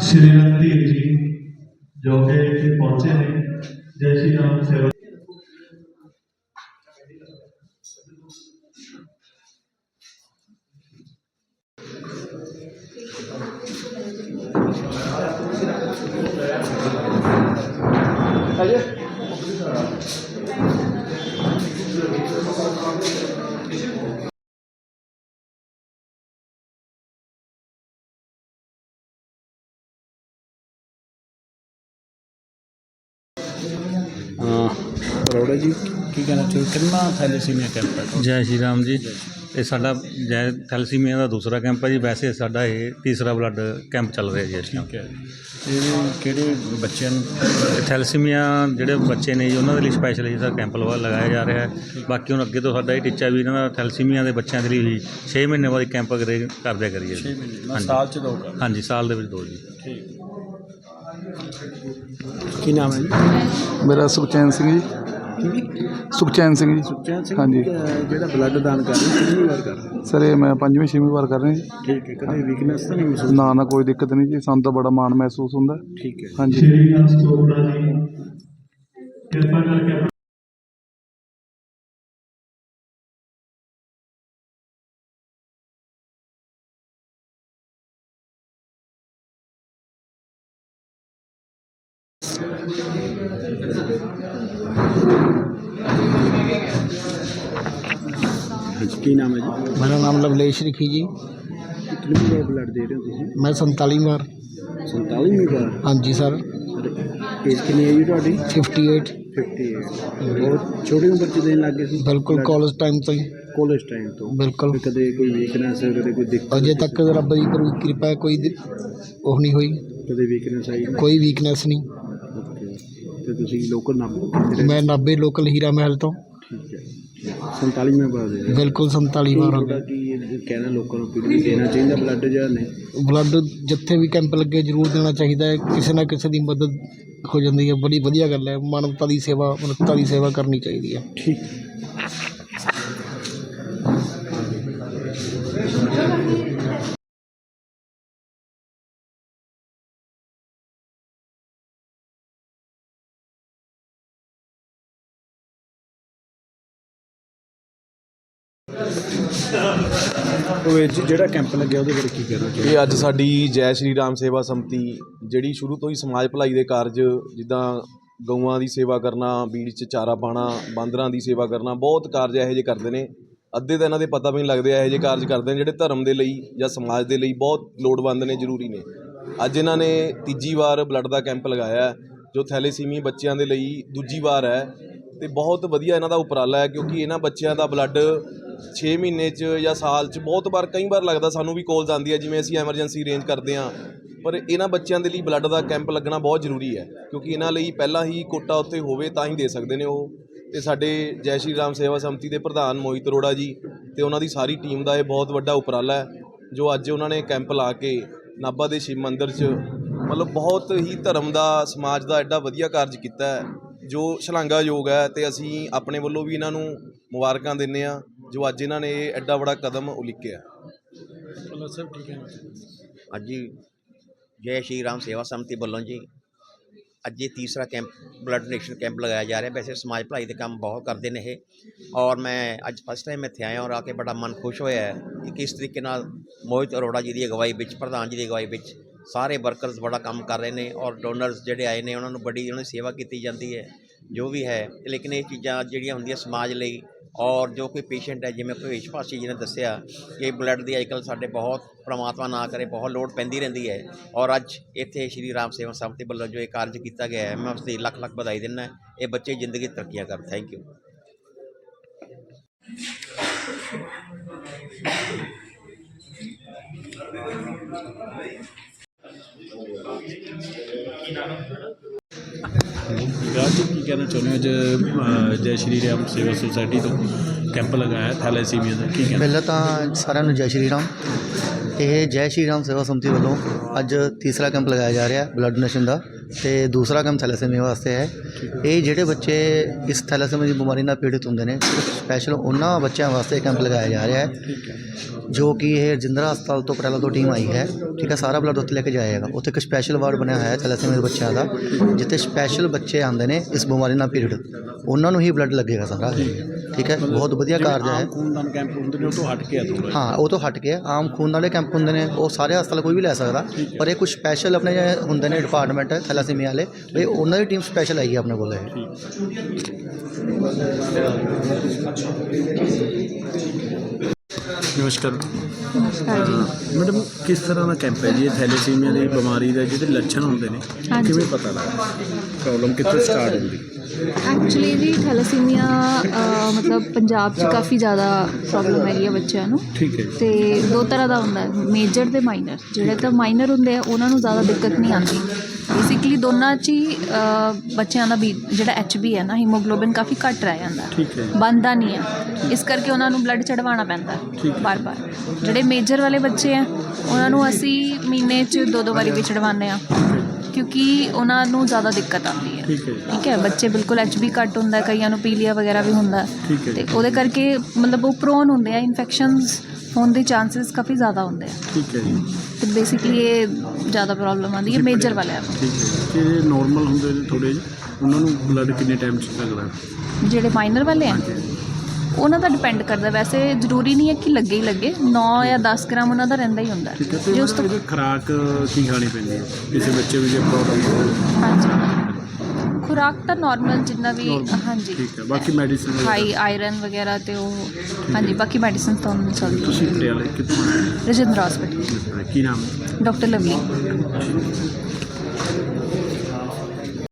ਸ਼੍ਰੀ ਰਣਧੀਰ ਜੀ ਜੋ ਕਿ ਇੱਥੇ ਪਹੁੰਚੇ ਨੇ ਜੈ ਸ਼੍ਰੀ ਰਾਮ ਸੇਵਾ ਅਰੋੜਾ ਜੀ। ਕੀ ਕਹਿਣਾ ਚਾਹੋ ਕਿੰਨਾ ਥੈਲੇਸੀਮੀਆ ਕੈਂਪ ਹੈ? ਜੈ ਸ਼੍ਰੀ ਰਾਮ ਜੀ। ਇਹ ਸਾਡਾ ਜੈ ਥੈਲਸੀਮੀਆ ਦਾ ਦੂਸਰਾ ਕੈਂਪ ਹੈ ਜੀ। ਵੈਸੇ ਸਾਡਾ ਇਹ ਤੀਸਰਾ ਬਲੱਡ ਕੈਂਪ ਚੱਲ ਰਿਹਾ ਜੀ ਇਸ ਟਾਈਮ ਠੀਕ ਹੈ ਇਹ ਕਿਹੜੇ ਬੱਚਿਆਂ ਨੂੰ? ਇਹ ਥੈਲਸੀਮੀਆ ਜਿਹੜੇ ਬੱਚੇ ਨੇ ਜੀ ਉਹਨਾਂ ਦੇ ਲਈ ਸਪੈਸ਼ਲ ਇਹਦਾ ਕੈਂਪ ਲਵਾ ਲਗਾਇਆ ਜਾ ਰਿਹਾ ਹੈ। ਬਾਕੀ ਹੁਣ ਅੱਗੇ ਤੋਂ ਸਾਡਾ ਇਹ ਟੀਚਾ ਵੀ ਇਹਨਾਂ ਦਾ ਥੈਲਸੀਮੀਆ ਦੇ ਬੱਚਿਆਂ ਦੇ ਲਈ ਵੀ 6 ਮਹੀਨੇ ਬਾਅਦ ਕੈਂਪ ਕਰੇ ਕਰਦਿਆ ਕਰੀਏ 6 ਜੀ। ਮਹੀਨੇ ਮੈਂ ਹਾਂਜੀ। ਸਾਲ ਚ ਦਊਗਾ ਹਾਂਜੀ ਸਾਲ ਦੇ ਵਿੱਚ ਦੋ ਜੀ। ਠੀਕ। ਕੀ ਨਾਮ ਹੈ ਜੀ? ਮੇਰਾ ਸੁਖਚੈਨ ਸਿੰਘ ਜੀ। ਸੁਖਚੈਨ ਸਿੰਘ ਜੀ। ਸੁਖਚੈਨ ਸਿੰਘ ਹਾਂਜੀ। ਅਹ ਜਿਹੜਾ ਬਲੱਡ ਦਾਨ ਕਰ ਰਹੇ ਕਿੰਨੀ ਵਾਰ ਕਰ ਰਹੇ? ਸਰ ਇਹ ਮੈਂ ਪੰਜਵੀਂ ਛੇਵੀਂ ਵਾਰ ਕਰ ਰਿਹਾ ਜੀ। ਠੀਕ ਹੈ ਕਦੇ ਵੀਕਨੈਸ ਤਾਂ ਨਹੀਂ ਮਹਿਸੂਸ ਨਾ ਨਾ ਕੋਈ ਦਿੱਕਤ ਨਹੀਂ ਜੀ। ਸਾਨੂੰ ਤਾਂ ਬੜਾ ਮਾਣ ਮਹਿਸੂਸ ਹੁੰਦਾ। ਠੀਕ ਹੈ। ਹਾਂਜੀ। ਸ਼੍ਰੀ ਜੀ। ਕਿਰਪਾ ਕਰਕੇ ਕੀ ਨਾਮ ਹੈ ਜੀ ਮੇਰਾ ਨਾਮ ਲਵਲੇਸ਼ ਰਿਖੀ ਜੀ ਕਿੰਨੀ ਵਾਰ ਬਲੱਡ ਦੇ ਰਹੇ ਹੋ ਤੁਸੀਂ ਮੈਂ 47 ਵਾਰ 47ਵੀਂ ਵਾਰ ਹਾਂਜੀ ਸਰ ਏਜ ਕਿੰਨੀ ਹੈ ਜੀ ਤੁਹਾਡੀ? 58 58 ਬਹੁਤ ਛੋਟੀ ਉਮਰ ਚ ਦੇਣ ਲੱਗੇ ਸੀ ਬਿਲਕੁਲ ਕਾਲਜ ਟਾਈਮ ਤੋਂ ਹੀ ਕਾਲਜ ਟਾਈਮ ਤੋਂ ਬਿਲਕੁਲ ਵੀ ਕਦੇ ਕੋਈ ਵੀਕਨੈਸ ਕਦੇ ਕੋਈ ਦਿੱਕਤ ਅਜੇ ਤੱਕ ਰੱਬ ਦੀ ਪਰ ਕਿਰਪਾ ਹੈ, ਕੋਈ ਦਿ- ਉਹ ਨਹੀਂ ਹੋਈ ਕਦੇ ਵੀਕਨੈਸ ਆਈ ਨਹੀਂ? ਕੋਈ ਵੀਕਨੈਸ ਨਹੀਂ Okay. ਤੇ ਤੁਸੀਂ ਲੋਕਲ ਨਾਮ ਠੀਕ ਮੈਂ 90 ਲੋਕਲ ਹੀਰਾ ਮਹਿਲ ਤੋਂ। ਹੈ। 47ਵੀਂ ਵਾਰ ਦੇ ਰਹੇ। ਹੋ। ਬਿਲਕੁਲ 47 ਵਾਰ ਹੋ ਤੁਹਾਡਾ ਗਿਆ ਕੀ ਇਹ ਕਹਿਣਾ ਲੋਕਾਂ ਨੂੰ ਵੀ ਦੇਣਾ ਚਾਹੀਦਾ ਬਲੱਡ ਜਾਂ ਨਹੀਂ? ਬਲੱਡ ਜਿੱਥੇ ਵੀ ਕੈਂਪ ਲੱਗੇ ਜ਼ਰੂਰ ਦੇਣਾ ਚਾਹੀਦਾ ਹੈ। ਕਿਸੇ ਨਾ ਕਿਸੇ ਦੀ ਮਦਦ ਹੋ ਜਾਂਦੀ ਹੈ। ਬੜੀ ਵਧੀਆ ਗੱਲ ਹੈ। ਮਾਨਵਤਾ ਦੀ ਸੇਵਾ ਮਨੁੱਖਤਾ ਦੀ ਸੇਵਾ ਕਰਨੀ ਚਾਹੀਦੀ ਹੈ। ਠੀਕ। ਉਹ ਜਿਹੜਾ ਕੈਂਪ ਲੱਗਿਆ ਉਹਦੇ ਬਾਰੇ ਕੀ ਕਹਿਣਾ ਚਾਹੀਦਾ ਇਹ ਅੱਜ ਸਾਡੀ ਜੈ ਸ਼੍ਰੀ ਰਾਮ ਸੇਵਾ ਸੰਮਤੀ, ਜਿਹੜੀ ਸ਼ੁਰੂ ਤੋਂ ਹੀ ਸਮਾਜ ਭਲਾਈ ਦੇ ਕਾਰਜ, ਜਿੱਦਾਂ ਗਊਆਂ ਦੀ ਸੇਵਾ ਕਰਨਾ ਬੀੜ 'ਚ ਚਾਰਾ ਪਾਣਾ ਬਾਂਦਰਾਂ ਦੀ ਸੇਵਾ ਕਰਨਾ, ਬਹੁਤ ਕਾਰਜ ਇਹੋ ਜਿਹੇ ਕਰਦੇ ਨੇ। ਅੱਧੇ ਤਾਂ ਇਹਨਾਂ ਦੇ ਪਤਾ ਵੀ ਨਹੀਂ ਲੱਗਦੇ ਇਹੋ ਜਿਹੇ ਕਾਰਜ ਕਰਦੇ ਨੇ, ਜਿਹੜੇ ਧਰਮ ਦੇ ਲਈ ਜਾਂ ਸਮਾਜ ਦੇ ਲਈ ਬਹੁਤ ਲੋੜਵੰਦ ਨੇ, ਜ਼ਰੂਰੀ ਨੇ। ਅੱਜ ਇਹਨਾਂ ਨੇ ਤੀਜੀ ਵਾਰ ਬਲੱਡ ਦਾ ਕੈਂਪ ਲਗਾਇਆ ਜੋ ਥੈਲੇਸੀਮੀ ਬੱਚਿਆਂ ਦੇ ਲਈ ਦੂਜੀ ਵਾਰ ਹੈ। ਤੇ ਬਹੁਤ ਵਧੀਆ ਇਹਨਾਂ ਦਾ ਉਪਰਾਲਾ ਹੈ, ਕਿਉਂਕਿ ਇਹਨਾਂ ਬੱਚਿਆਂ ਦਾ ਬਲੱਡ 6 ਮਹੀਨੇ 'ਚ ਜਾਂ ਸਾਲ 'ਚ ਬਹੁਤ ਵਾਰ, ਕਈ ਵਾਰ ਲੱਗਦਾ ਸਾਨੂੰ ਵੀ ਕਾਲਸ ਆਉਂਦੀ ਹੈ, ਜਿਵੇਂ ਅਸੀਂ ਐਮਰਜੈਂਸੀ ਅਰੇਂਜ ਕਰਦੇ ਹਾਂ। ਪਰ ਇਹਨਾਂ ਬੱਚਿਆਂ ਦੇ ਲਈ ਬਲੱਡ ਦਾ ਕੈਂਪ ਲੱਗਣਾ ਬਹੁਤ ਜ਼ਰੂਰੀ ਹੈ, ਕਿਉਂਕਿ ਇਹਨਾਂ ਲਈ ਪਹਿਲਾਂ ਹੀ ਕੋਟਾ ਉੱਤੇ ਹੋਵੇ ਤਾਂ ਹੀ ਦੇ ਸਕਦੇ ਨੇ ਉਹ। ਤੇ ਸਾਡੇ ਜੈ ਸ਼੍ਰੀ ਰਾਮ ਸੇਵਾ ਸੰਮਤੀ ਦੇ ਪ੍ਰਧਾਨ ਮੋਹਿਤ ਅਰੋੜਾ ਜੀ ਤੇ ਉਹਨਾਂ ਦੀ ਸਾਰੀ ਟੀਮ ਦਾ ਇਹ ਬਹੁਤ ਵੱਡਾ ਉਪਰਾਲਾ ਹੈ, ਜੋ ਅੱਜ ਉਹਨਾਂ ਨੇ ਕੈਂਪ ਲਾ ਕੇ ਨਾਭਾ ਦੇ ਸ਼ਿਵ ਮੰਦਿਰ 'ਚ ਮਤਲਬ ਬਹੁਤ ਹੀ ਧਰਮ ਦਾ, ਸਮਾਜ ਦਾ ਐਡਾ ਵਧੀਆ ਕਾਰਜ ਕੀਤਾ ਹੈ, ਜੋ ਸ਼ਲਾਘਾਯੋਗ ਹੈ। ਤੇ ਅਸੀਂ ਆਪਣੇ ਵੱਲੋਂ ਵੀ ਇਹਨਾਂ ਨੂੰ ਮੁਬਾਰਕਾਂ ਦਿੰਦੇ ਆ ਜੋ ਅੱਜ ਇਹਨਾਂ ਨੇ ਇਹ ਐਡਾ ਬੜਾ ਕਦਮ ਉਲੀਕਿਆ। ਚਲੋ ਸਰ ਠੀਕ ਹੈ। ਅੱਜ ਜੀ ਜੈ ਸ਼੍ਰੀ ਰਾਮ ਸੇਵਾ ਸਮਤੀ ਵੱਲੋਂ ਜੀ ਅੱਜ ਇਹ ਤੀਸਰਾ ਕੈਂਪ ਬਲੱਡ ਡੋਨੇਸ਼ਨ ਕੈਂਪ ਲਗਾਇਆ ਜਾ ਰਿਹਾ। ਵੈਸੇ ਸਮਾਜ ਭਲਾਈ ਦੇ ਕੰਮ ਬਹੁਤ ਕਰਦੇ ਨੇ ਇਹ। ਔਰ ਮੈਂ ਅੱਜ ਫਸਟ ਟਾਈਮ ਇੱਥੇ ਆਇਆ ਔਰ ਆ ਕੇ ਬੜਾ ਮਨ ਖੁਸ਼ ਹੋਇਆ ਹੈ ਕਿ ਕਿਸ ਤਰੀਕੇ ਨਾਲ ਮੋਹਿਤ ਅਰੋੜਾ ਜੀ ਦੀ ਅਗਵਾਈ ਵਿੱਚ ਪ੍ਰਧਾਨ ਜੀ ਦੀ ਅਗਵਾਈ ਵਿੱਚ ਸਾਰੇ ਵਰਕਰਸ ਬੜਾ ਕੰਮ ਕਰ ਰਹੇ ਨੇ ਔਰ ਡੋਨਰਸ ਜਿਹੜੇ ਆਏ ਨੇ ਉਹਨਾਂ ਨੂੰ ਬੜੀ ਉਹਨਾਂ ਦੀ ਸੇਵਾ ਕੀਤੀ ਜਾਂਦੀ ਹੈ ਜੋ ਵੀ ਹੈ। ਲੇਕਿਨ ਇਹ ਚੀਜ਼ਾਂ ਜਿਹੜੀਆਂ ਹੁੰਦੀਆਂ ਸਮਾਜ ਲਈ ਔਰ ਜੋ ਕੋਈ ਪੇਸ਼ੈਂਟ ਹੈ, ਜਿਵੇਂ ਭਵੇਸ਼ ਭਾਸ਼ੀ ਜੀ ਨੇ ਦੱਸਿਆ ਕਿ ਬਲੱਡ ਦੀ ਅੱਜਕੱਲ੍ਹ ਸਾਡੇ ਬਹੁਤ ਪ੍ਰਮਾਤਮਾ ਨਾ ਕਰੇ, ਬਹੁਤ ਲੋੜ ਪੈਂਦੀ ਰਹਿੰਦੀ ਹੈ। ਔਰ ਅੱਜ ਇੱਥੇ ਸ਼੍ਰੀ ਰਾਮ ਸੇਵਾ ਸੰਮਤੀ ਵੱਲੋਂ ਜੋ ਇਹ ਕਾਰਜ ਕੀਤਾ ਗਿਆ ਹੈ, ਮੈਂ ਉਸ ਦੀ ਲੱਖ ਲੱਖ ਵਧਾਈ ਦਿੰਦਾ ਇਹ ਬੱਚੇ ਜ਼ਿੰਦਗੀ 'ਚ ਤਰੱਕੀਆਂ ਕਰ ਥੈਂਕ ਯੂ ਰਾਜ ਜੀ ਕੀ ਕਹਿਣਾ ਚਾਹੁੰਦੇ ਹੋ? ਅੱਜ ਜੈ ਸ਼੍ਰੀ ਰਾਮ ਸੇਵਾ ਸੁਸਾਇਟੀ ਤੋਂ ਕੈਂਪ ਲਗਾਇਆ ਥੈਲੇਸੀਮੀਆ ਦਾ। ਕੀ ਕਹਿਣਾ? ਪਹਿਲਾਂ ਤਾਂ ਸਾਰਿਆਂ ਨੂੰ ਜੈ ਸ਼੍ਰੀ ਰਾਮ। ਇਹ ਜੈ ਸ਼੍ਰੀ ਰਾਮ ਸੇਵਾ ਸੰਮਤੀ ਵੱਲੋਂ ਅੱਜ ਤੀਸਰਾ ਕੈਂਪ ਲਗਾਇਆ ਜਾ ਰਿਹਾ ਬਲੱਡ ਡੋਨੇਸ਼ਨ ਦਾ। ਤੇ ਦੂਸਰਾ ਕੰਮ ਥੈਲੇਸੀਮੀਆ ਵਾਸਤੇ ਹੈ। ਇਹ ਜਿਹੜੇ ਬੱਚੇ ਇਸ ਥੈਲੇਸੀਮੀਆ ਦੀ ਬਿਮਾਰੀ ਨਾਲ ਪੀੜਿਤ ਹੁੰਦੇ ਨੇ ਸਪੈਸ਼ਲ ਉਹਨਾਂ ਬੱਚਿਆਂ ਵਾਸਤੇ ਕੈਂਪ ਲਗਾਇਆ ਜਾ ਰਿਹਾ ਹੈ ਜੋ ਕਿ ਇਹ ਰਜਿੰਦਰਾ ਹਸਪਤਾਲ ਤੋਂ ਪਟਿਆਲਾ ਤੋਂ ਟੀਮ ਆਈ ਹੈ। ਠੀਕ ਹੈ ਸਾਰਾ ਬਲੱਡ ਉੱਥੇ ਲੈ ਕੇ ਜਾਏਗਾ। ਉੱਥੇ ਇੱਕ ਸਪੈਸ਼ਲ ਵਾਰਡ ਬਣਿਆ ਹੋਇਆ ਹੈ ਥੈਲੇਸੀਮੀਆ ਦੇ ਬੱਚਿਆਂ ਦਾ ਜਿੱਥੇ ਸਪੈਸ਼ਲ ਬੱਚੇ ਆਉਂਦੇ ਨੇ ਇਸ ਬਿਮਾਰੀ ਨਾਲ ਪੀੜਿਤ। ਉਹਨਾਂ ਨੂੰ ਹੀ ਬਲੱਡ ਲੱਗੇਗਾ ਸਾਰਾ ਠੀਕ ਹੈ ਬਹੁਤ ਵਧੀਆ ਕਾਰਜ ਹੈ। ਆਮ ਖੂਨਦਾਨ ਕੈਂਪ ਹੁੰਦੇ ਨੇ ਉਹ ਤੋਂ ਹਟ ਕੇ ਆ ਥੋੜ੍ਹਾ ਹਾਂ ਉਹ ਤੋਂ ਹਟ ਕੇ ਆਮ ਖੂਨ ਵਾਲੇ ਕੈਂਪ ਹੁੰਦੇ ਨੇ ਉਹ ਸਾਰੇ ਹਸਪਤਾਲ ਕੋਈ ਵੀ ਲੈ ਸਕਦਾ ਪਰ ਇਹ ਕੁਝ ਸਪੈਸ਼ਲ ਆਪਣੇ ਹੁੰਦੇ ਨੇ ਡਿਪਾਰਟਮੈਂਟ ਥੈਲਾਸੀਮੀਆ ਵਾਲੇ ਇਹ ਉਹਨਾਂ ਦੀ ਟੀਮ ਸਪੈਸ਼ਲ ਆਈ ਹੈ ਆਪਣੇ ਕੋਲ ਇਹ। ਨਮਸਕਾਰ। ਨਮਸਕਾਰ ਜੀ ਮੈਡਮ ਕਿਸ ਤਰ੍ਹਾਂ ਦਾ ਕੈਂਪ ਹੈ ਜੀ? ਇਹ ਥੈਲੇਸੀਮੀਆ ਦੀ ਬਿਮਾਰੀ ਦੇ ਜਿਹੜੇ ਲੱਛਣ ਹੁੰਦੇ ਨੇ ਹਾਂਜੀ। ਕਿਵੇਂ ਪਤਾ ਲੱਗਦਾ? ਪ੍ਰੋਬਲਮ ਕਿੱਥੋਂ ਸਟਾਰਟ ਹੁੰਦੀ? ਐਕਚੁਅਲੀ ਜੀ ਥੈਲੇਸੀਮੀਆ ਮਤਲਬ ਪੰਜਾਬ 'ਚ ਕਾਫੀ ਜ਼ਿਆਦਾ ਪ੍ਰੋਬਲਮ ਹੈਗੀ ਹੈ ਬੱਚਿਆਂ ਨੂੰ। ਠੀਕ ਹੈ ਜੀ। ਤੇ ਦੋ ਤਰ੍ਹਾਂ ਦਾ ਹੁੰਦਾ ਹੈ। ਮੇਜਰ ਤੇ ਮਾਈਨਰ ਜਿਹੜੇ ਤਾਂ ਮਾਈਨਰ ਹੁੰਦੇ ਆ ਉਹਨਾਂ ਨੂੰ ਜ਼ਿਆਦਾ ਦਿੱਕਤ ਨਹੀਂ ਆਉਂਦੀ। ਬੇਸਿਕਲੀ ਦੋਨਾਂ 'ਚ ਹੀ ਅਹ, ਬੱਚਿਆਂ ਦਾ ਵੀ ਜਿਹੜਾ ਐਚਬੀ ਹੈ ਨਾ ਹੀਮੋਗਲੋਬਿਨ ਕਾਫੀ ਘੱਟ ਰਹਿ ਜਾਂਦਾ ਠੀਕ ਹੈ। ਬਣਦਾ ਨਹੀਂ ਹੈ ਇਸ ਕਰਕੇ ਉਹਨਾਂ ਨੂੰ ਬਲੱਡ ਚੜਵਾਉਣਾ ਪੈਂਦਾ ਬਾਰ-ਬਾਰ ਜਿਹੜੇ ਮੇਜਰ ਵਾਲੇ ਬੱਚੇ ਆ ਉਹਨਾਂ ਨੂੰ ਅਸੀਂ ਮਹੀਨੇ 'ਚ ਦੋ ਦੋ ਵਾਰੀ ਵੀ ਚੜਵਾਉਂਦੇ ਆ ਕਿਉਂਕਿ ਉਹਨਾਂ ਨੂੰ ਜ਼ਿਆਦਾ ਦਿੱਕਤ ਆਉਂਦੀ ਹੈ ਠੀਕ ਹੈ ਜੀ। ਠੀਕ ਹੈ ਬੱਚੇ ਬਿਲਕੁਲ ਐਚਬੀ ਘੱਟ ਹੁੰਦਾ ਹੈ, ਕਈਆਂ ਨੂੰ ਪੀਲੀਆ ਵਗੈਰਾ ਵੀ ਹੁੰਦਾ ਹੈ। ਠੀਕ ਹੈ ਤੇ ਜੀ। ਉਹਦੇ ਕਰਕੇ ਮਤਲਬ ਉਹ ਪ੍ਰੋਨ ਹੁੰਦੇ ਆ ਇਨਫੈਕਸ਼ਨਸ ਹੋਣ ਦੇ ਚਾਂਸਸ ਕਾਫੀ ਜ਼ਿਆਦਾ ਹੁੰਦੇ ਆ। ਠੀਕ ਹੈ ਜੀ। ਤੇ ਬੇਸਿਕਲੀ ਇਹ ਜ਼ਿਆਦਾ ਪ੍ਰੋਬਲਮ ਆਉਂਦੀ ਹੈ ਮੇਜਰ ਵਾਲਿਆਂ ਨੂੰ ਠੀਕ ਹੈ। ਕਿ ਨਾਰਮਲ ਹੁੰਦੇ ਨੇ ਥੋੜੇ ਜਿਹੇ। ਉਹਨਾਂ ਨੂੰ ਬਲੱਡ ਕਿੰਨੇ ਟਾਈਮ 'ਚ ਲੱਗਦਾ? ਜਿਹੜੇ ਮਾਈਨਰ ਵਾਲੇ ਆ ਉਹਨਾਂ ਦਾ ਡਿਪੈਂਡ ਕਰਦਾ। ਵੈਸੇ ਜ਼ਰੂਰੀ ਨਹੀਂ ਹੈ ਕਿ ਲੱਗੇ ਹੀ ਲੱਗੇ। 9 ਜਾਂ 10 ਗ੍ਰਾਮ ਉਹਨਾਂ ਦਾ ਰਹਿੰਦਾ ਹੀ ਹੁੰਦਾ। ਹੈ। ਹੈ। ਤੇ ਜੇ ਉਸ ਤੋਂ ਖੁਰਾਕ ਕੀ ਖਾਣੀ ਪੈਂਦੀ ਹੈ? ਕਿਸੇ ਬੱਚੇ ਨੂੰ ਜੇ ਪ੍ਰੋਬਲਮ ਹਾਂਜੀ। ਖੁਰਾਕ ਤਾਂ ਨਾਰਮਲ ਜਿੰਨਾ ਵੀ ਹਾਂਜੀ। ਠੀਕ ਹੈ। ਬਾਕੀ ਮੈਡੀਸਿਨ ਹਾਈ ਆਇਰਨ ਵਗੈਰਾ ਤੇ ਉਹ ਹਾਂਜੀ ਬਾਕੀ ਮੈਡੀਸਿਨ ਤਾਂ ਉਹਨਾਂ ਚੱਲਦੀ ਤੁਸੀਂ ਪਟਿਆਲੇ ਕਿੱਥੋਂ ਆਏ? ਰਜਿੰਦਰਾ ਹਸਪੀਟਲ ਹੋ? ਕੀ ਨਾਮ ਹੈ? Doctor Lovely.